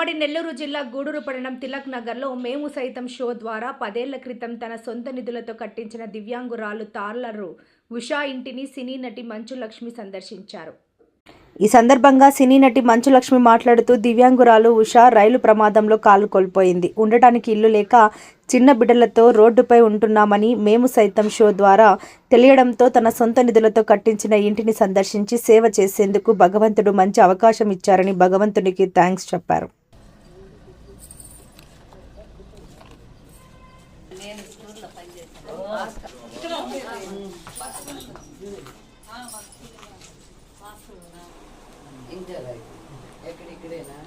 ఉమ్మడి నెల్లూరు జిల్లా గూడూరు పట్టణం తిలక్ నగర్లో మేము సైతం షో ద్వారా పదేళ్ళ క్రితం తన సొంత నిధులతో కట్టించిన దివ్యాంగురాలు తార్లరు ఉషా ఇంటిని సినీ నటి మంచు లక్ష్మి సందర్శించారు. ఈ సందర్భంగా సినీ నటి మంచులక్ష్మి మాట్లాడుతూ దివ్యాంగురాలు ఉషా రైలు ప్రమాదంలో కాలు కోల్పోయింది. ఉండటానికి ఇల్లు లేక చిన్న బిడ్డలతో రోడ్డుపై ఉంటున్నామని మేము సైతం షో ద్వారా తెలియడంతో తన సొంత నిధులతో కట్టించిన ఇంటిని సందర్శించి సేవ చేసేందుకు భగవంతుడు మంచి అవకాశం ఇచ్చారని భగవంతునికి థ్యాంక్స్ చెప్పారు. ఇంటర్ అయితే ఎక్కడిక్కడేనా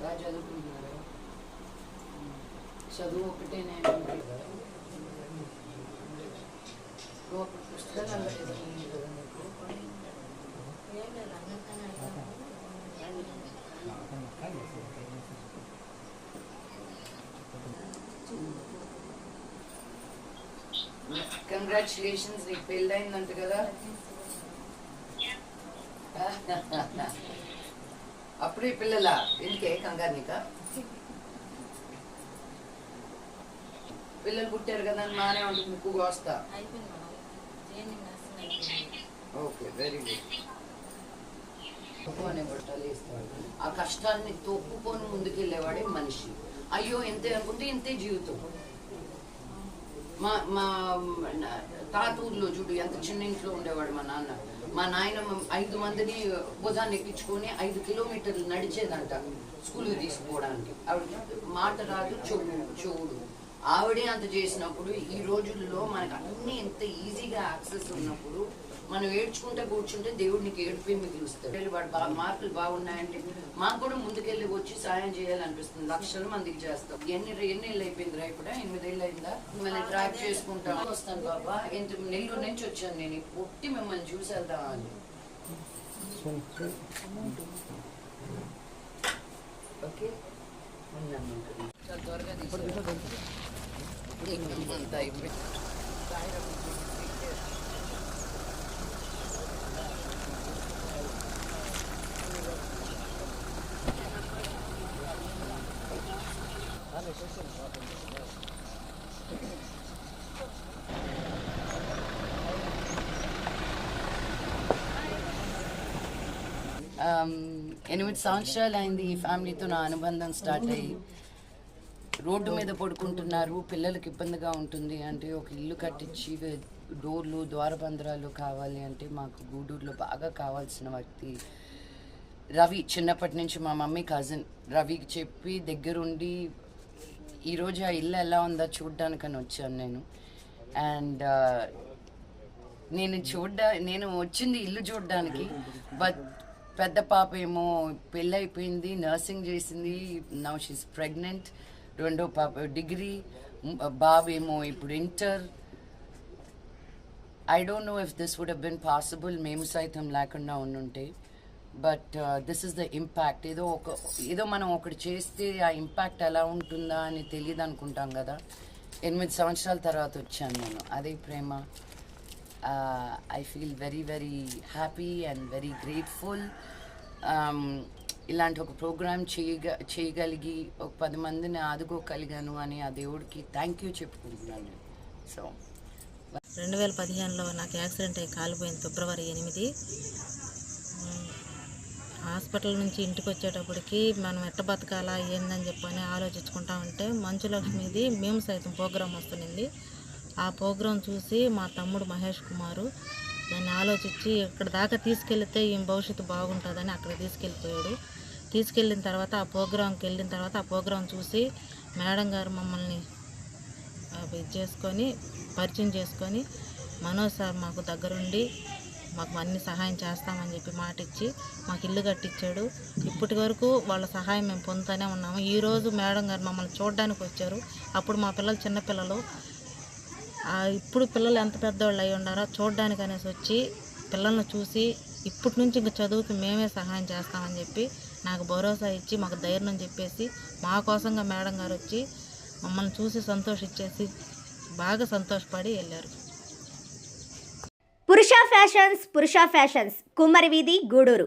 బాగా చదువుకుంటున్నారు చదువు ఒకటేనే ఒక పుస్తకాలు చదివింది కదా మీకు కంగ్రాచులేషన్స్ నీకు పెళ్ళైందంట కదా అప్పుడే పిల్లలా ఎందుకే కంగారు నీక పిల్లలు పుట్టారు కదా అని మానే ఉంటుంది ముక్కు వస్తా ఓకే వెరీ గుడ్ అనే బట్టలు వేస్తాడు ఆ కష్టాన్ని తొక్కుకొని ముందుకెళ్ళేవాడే మనిషి అయ్యో ఇంతే అనుకుంటే ఇంతే జీవితం మా మా తాత ఊర్లో చూడు ఎంత చిన్న ఇంట్లో ఉండేవాడు మా నాన్న. మా నాయన ఐదు మందిని భుజాన్ని ఎక్కించుకొని ఐదు కిలోమీటర్లు నడిచేదంట స్కూల్కి తీసుకుపోవడానికి. ఆవిడ మాట రాదు చెవు చెవుడు ఆవిడే అంత చేసినప్పుడు ఈ రోజుల్లో మనకు అన్ని ఎంత ఈజీగా యాక్సెస్ ఉన్నప్పుడు మనం ఏడ్చుకుంటే కూర్చుంటే దేవుడు నీకు ఏడుపే మిగిలిస్తాడు వాడు బాగా మార్కులు బాగున్నాయంటే మాకు కూడా ముందుకెళ్ళి వచ్చి సాయం చేయాలనిపిస్తుంది. లక్షల మందికి చేస్తాం. ఎన్ని ఎన్ని ఏళ్ళు అయిపోయిందిరా ఇప్పుడు? ఎనిమిదేళ్ళు అయిందా? మిమ్మల్ని ట్రాక్ చేసుకుంటాం. వస్తాను బాబా. ఎంత నెల్లూరు నుంచి వచ్చాను నేను. పుట్టి మిమ్మల్ని చూసి వెళ్దామని ఓకే? ఉన్నాను ఇంకా. చాలా త్వరగా తీసుకెళ్ళు. అంతా Um, ఎనిమిది సంవత్సరాలు అయింది ఈ ఫ్యామిలీతో నా అనుబంధం స్టార్ట్ అయ్యి. రోడ్డు మీద పడుకుంటున్నారు పిల్లలకి ఇబ్బందిగా ఉంటుంది అంటే ఒక ఇల్లు కట్టించి డోర్లు ద్వారబంధరాలు కావాలి అంటే మాకు గూడూరులో బాగా కావాల్సిన వ్యక్తి రవి. చిన్నప్పటి నుంచి మా మమ్మీ కజిన్ రవికి చెప్పి దగ్గరుండి ఈరోజు ఆ ఇల్లు ఎలా ఉందో చూడ్డానికని వచ్చాను నేను. అండ్ నేను చూడ్డా నేను వచ్చింది ఇల్లు చూడడానికి బట్ పెద్ద పాప ఏమో పెళ్ళి అయిపోయింది నర్సింగ్ చేసింది నౌ షీస్ ప్రెగ్నెంట్ రెండో పాప డిగ్రీ. బాబేమో ఇప్పుడు inter. I don't know if this would been possible మేము సైతం లేకుండా ఉండుంటే. But this is the impact ఏదో ఒక ఏదో మనం ఒకటి చేస్తే ఆ ఇంపాక్ట్ ఎలా ఉంటుందా అని తెలియదు అనుకుంటాం కదా. ఎనిమిది సంవత్సరాల తర్వాత వచ్చాను నేను. అదే ప్రేమ. I feel very very happy and very grateful ఇలాంటి ఒక ప్రోగ్రామ్ చేయగ చేయగలిగి ఒక పది మందిని ఆదుకోగలిగాను అని ఆ దేవుడికి థ్యాంక్ యూ చెప్పుకుంటున్నాను. సో రెండు వేల పదిహేనులో నాకు యాక్సిడెంట్ అయ్యి కాలిపోయింది ఫిబ్రవరి ఎనిమిది. హాస్పిటల్ నుంచి ఇంటికి వచ్చేటప్పటికి మనం ఎట్ట బతకాలా ఏందని చెప్పని ఆలోచించుకుంటా ఉంటే మంచు లక్ష్మిది మేము సైతం ప్రోగ్రాం వస్తుంది ఆ ప్రోగ్రాం చూసి మా తమ్ముడు మహేష్ కుమారు దాన్ని ఆలోచించి ఇక్కడ దాకా తీసుకెళ్తే ఈ భవిష్యత్తు బాగుంటుందని అక్కడ తీసుకెళ్ళిపోయాడు. తీసుకెళ్ళిన తర్వాత ఆ ప్రోగ్రాంకి వెళ్ళిన తర్వాత ఆ ప్రోగ్రాం చూసి మేడం గారు మమ్మల్ని ఇది చేసుకొని పరిచయం చేసుకొని మనోజ్ సార్ మాకు దగ్గరుండి మాకు అన్ని సహాయం చేస్తామని చెప్పి మాట ఇచ్చి మాకు ఇల్లు కట్టించాడు ఇప్పటి వరకు వాళ్ళ సహాయం మేము పొందుతూనే ఉన్నాము. ఈరోజు మేడం గారు మమ్మల్ని చూడడానికి వచ్చారు. అప్పుడు మా పిల్లలు చిన్నపిల్లలు. ఇప్పుడు పిల్లలు ఎంత పెద్దవాళ్ళు అయి ఉండారో చూడడానికి అనేసి వచ్చి పిల్లల్ని చూసి ఇప్పటి నుంచి ఇంకా చదువుకి మేమే సహాయం చేస్తామని చెప్పి నాకు భరోసా ఇచ్చి మాకు ధైర్యం చెప్పేసి మా కోసంగా మేడం గారు వచ్చి మమ్మల్ని చూసి సంతోషించేసి బాగా సంతోషపడి వెళ్ళారు. పురుష ఫ్యాషన్స్ పురుష ఫ్యాషన్స్ కుమ్మరి వీధి గూడూరు.